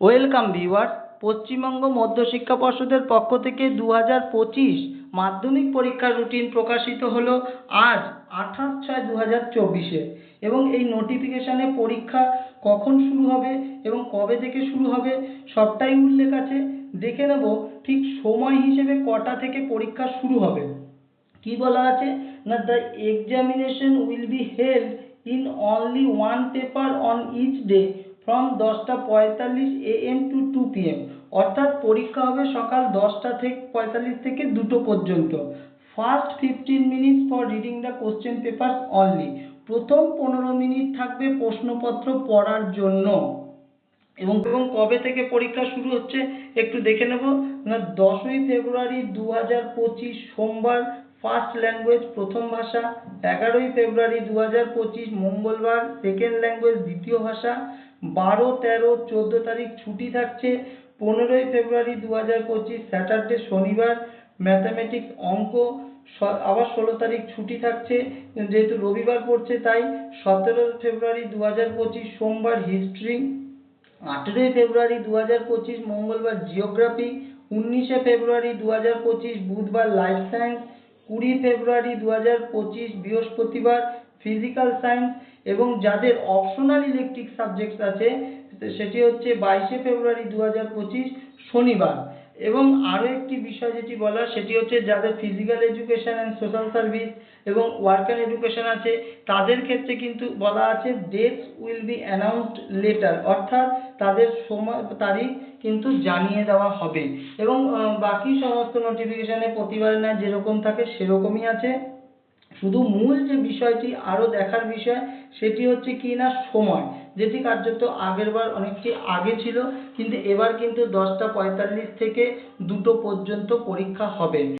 Welcome viewers Paschimbanga মধ্যশিক্ষা পর্ষদের পক্ষ থেকে দু হাজার পঁচিশ মাধ্যমিক পরীক্ষার রুটিন প্রকাশিত হলো আজ, আঠাশ ছয় দু হাজার চব্বিশে। এবং এই নোটিফিকেশানে পরীক্ষা কখন শুরু হবে এবং কবে থেকে শুরু হবে সবটাই উল্লেখ আছে। দেখে নেব ঠিক সময় হিসেবে কটা থেকে পরীক্ষা শুরু হবে। কি বলা আছে? না the examination will be held in only one paper on each day from দশটা পঁয়তাল্লিশ এএম টু টু পিএম অর্থাৎ পরীক্ষা হবে সকাল দশটা থেকে পঁয়তাল্লিশ থেকে দুটো পর্যন্ত। First fifteen minutes for reading the question paper only প্রথম পনেরো মিনিট থাকবে প্রশ্নপত্র পড়ার জন্য। এবং এবং কবে থেকে পরীক্ষা শুরু হচ্ছে একটু দেখে নেব। না, দশই ফেব্রুয়ারি দু হাজার পঁচিশ, সোমবার ফার্স্ট ল্যাঙ্গুয়েজ প্রথম ভাষা। এগারোই ফেব্রুয়ারি দু হাজার পঁচিশ, মঙ্গলবার সেকেন্ড ল্যাঙ্গুয়েজ দ্বিতীয় ভাষা। বারো, তেরো, চোদ্দ তারিখ ছুটি থাকছে। পনেরোই ফেব্রুয়ারি দু হাজার পঁচিশ স্যাটারডে শনিবার ম্যাথামেটিক্স অঙ্ক। আবার ষোলো তারিখ ছুটি থাকছে। যেহেতু রবিবার পড়ছে, তাই সতেরো ফেব্রুয়ারি দু হাজার পঁচিশ সোমবার হিস্ট্রি। আঠেরোই ফেব্রুয়ারি দু হাজার পঁচিশ মঙ্গলবার জিওগ্রাফি। উনিশে ফেব্রুয়ারি দু হাজার পঁচিশ বুধবার লাইফ সায়েন্স। কুড়ি ফেব্রুয়ারি দু হাজার পঁচিশ বৃহস্পতিবার ফিজিক্যাল সায়েন্স এবং যাদের অপশনাল ইলেকট্রিক সাবজেক্টস আছে, সেটি হচ্ছে বাইশে ফেব্রুয়ারি দু হাজার পঁচিশ শনিবার। এবং আরও একটি বিষয় যেটি বলার, সেটি হচ্ছে যাদের physical education and social service এবং ওয়ার্ক অ্যান্ড এডুকেশন আছে, তাদের ক্ষেত্রে কিন্তু বলা আছে dates will be announced later অর্থাৎ তাদের সময়, তারিখ কিন্তু জানিয়ে দেওয়া হবে। এবং বাকি সমস্ত নোটিফিকেশানে প্রতিবারের ন্যায় যেরকম থাকে সেরকমই আছে। শুধু মূল যে বিষয়টি আরও দেখার বিষয়, সেটি হচ্ছে কি না সময়। যেটি কার্যত আগেরবার অনেকটি আগে ছিল, কিন্তু এবার কিন্তু দশটা পঁয়তাল্লিশ থেকে দুটো পর্যন্ত পরীক্ষা হবে।